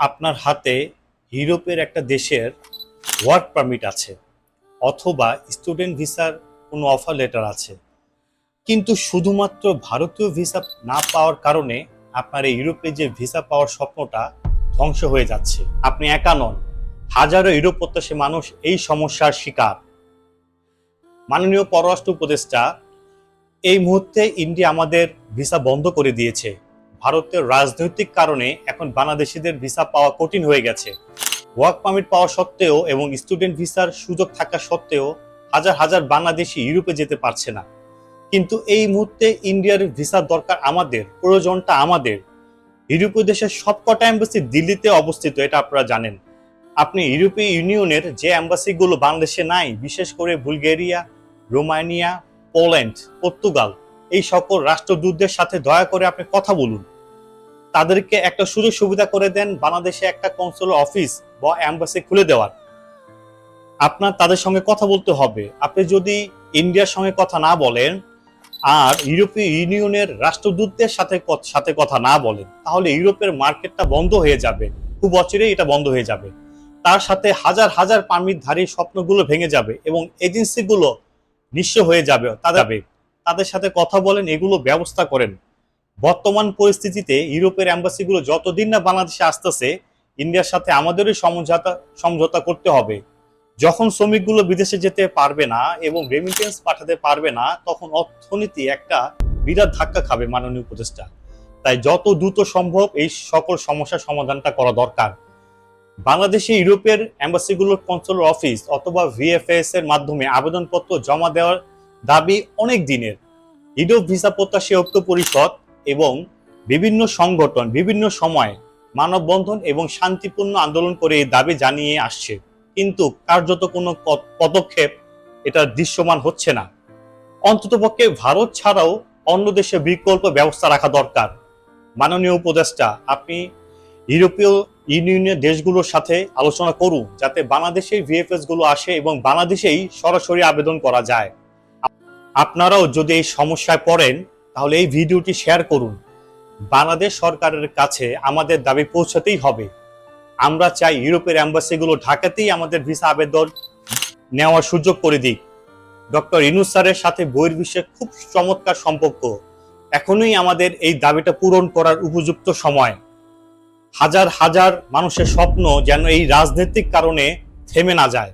আপনার হাতে ইউরোপের একটা দেশের ওয়ার্ক পারমিট আছে, অথবা স্টুডেন্ট ভিসার কোনো অফার লেটার আছে। কিন্তু শুধুমাত্র ভারতীয় ভিসা না পাওয়ার কারণে আপনার এই ইউরোপে যে ভিসা পাওয়ার স্বপ্নটা ধ্বংস হয়ে যাচ্ছে। আপনি একা নন, হাজারো ইউরোপ প্রত্যাশী মানুষ এই সমস্যার শিকার। মাননীয় পররাষ্ট্র উপদেষ্টা, এই মুহূর্তে ইন্ডিয়া আমাদের ভিসা বন্ধ করে দিয়েছে। ভারতের রাজনৈতিক কারণে এখন বাংলাদেশিদের ভিসা পাওয়া কঠিন হয়ে গেছে। ওয়ার্ক পারমিট পাওয়া সত্ত্বেও এবং স্টুডেন্ট ভিসার সুযোগ থাকা সত্ত্বেও হাজার হাজার বাংলাদেশি ইউরোপে যেতে পারছে না। কিন্তু এই মুহূর্তে ইন্ডিয়ার ভিসার দরকার আমাদের, প্রয়োজনটা আমাদের। ইউরোপীয় দেশের সবকটা এম্বাসি দিল্লিতে অবস্থিত, এটা আপনারা জানেন। আপনি ইউরোপীয় ইউনিয়নের যে এম্বাসিগুলো বাংলাদেশে নাই, বিশেষ করে বুলগেরিয়া, রোমানিয়া, পোল্যান্ড, পর্তুগাল এই সকল রাষ্ট্রদূতদের সাথে দয়া করে আপনি কথা বলুন। তাদেরকে একটা সুযোগ সুবিধা করে দেন, বাংলাদেশে একটা কনসুলার অফিস বা অ্যাম্বাসি খুলে দেওয়ার। আপনার তাদের সঙ্গে কথা বলতে হবে। আপনি যদি ইন্ডিয়ার সঙ্গে কথা না বলেন আর ইউরোপীয় ইউনিয়নের রাষ্ট্রদূতদের সাথে সাথে কথা না বলেন, তাহলে ইউরোপের মার্কেটটা বন্ধ হয়ে যাবে। খুব বছরেই এটা বন্ধ হয়ে যাবে। তার সাথে হাজার হাজার পারমিটধারী স্বপ্নগুলো ভেঙে যাবে এবং এজেন্সিগুলো নিঃস্ব হয়ে যাবে। তাদের তাদের সাথে কথা বলেন, এগুলো ব্যবস্থা করেন। বর্তমান পরিস্থিতিতে ইউরোপের অ্যাম্বাসিগুলো যতদিন না বাংলাদেশে আসতেছে, ইন্ডিয়ার সাথে আমাদেরই সমঝোতা সমঝোতা করতে হবে। যখন শ্রমিকগুলো বিদেশে যেতে পারবে না এবং রেমিটেন্স পাঠাতে পারবে না, তখন অর্থনীতি একটা বিরাট ধাক্কা খাবে মাননীয় উপদেষ্টা। তাই যত দ্রুত সম্ভব এই সকল সমস্যার সমাধানটা করা দরকার। বাংলাদেশে ইউরোপের অ্যাম্বাসিগুলোর কনসুলার অফিস অথবা ভিএফএস এর মাধ্যমে আবেদনপত্র জমা দেওয়ার দাবি অনেক দিনের। ইউরোপ ভিসা প্রত্যাশী ঐক্য পরিষদ এবং বিভিন্ন সংগঠন, বিভিন্ন সময় মানববন্ধন এবং শান্তিপূর্ণ আন্দোলন করে এই দাবি জানিয়ে আসছে। কিন্তু কার্যত কোনো পদক্ষেপ এটা দৃশ্যমান হচ্ছে না। অন্ততপক্ষে ভারত ছাড়াও অন্য দেশে বিকল্প ব্যবস্থা রাখা দরকার। মাননীয় উপদেষ্টা, আপনি ইউরোপীয় ইউনিয়নের দেশগুলোর সাথে আলোচনা করুন, যাতে বাংলাদেশেই ভিএফএসগুলো আসে এবং বাংলাদেশেই সরাসরি আবেদন করা যায়। আপনারাও যদি এই সমস্যায় পড়েন, তাহলে এই ভিডিওটি শেয়ার করুন। বাংলাদেশ সরকারের কাছে আমাদের দাবি পৌঁছাতেই হবে। আমরা চাই ইউরোপের অ্যাম্বাসিগুলো ঢাকাতেই আমাদের ভিসা আবেদন নেওয়ার সুযোগ করে দিক। ডক্টর ইনুস স্যারের সাথে বহির্বিশ্বের খুব চমৎকার সম্পর্ক। এখনই আমাদের এই দাবিটা পূরণ করার উপযুক্ত সময়। হাজার হাজার মানুষের স্বপ্ন যেন এই রাজনৈতিক কারণে থেমে না যায়।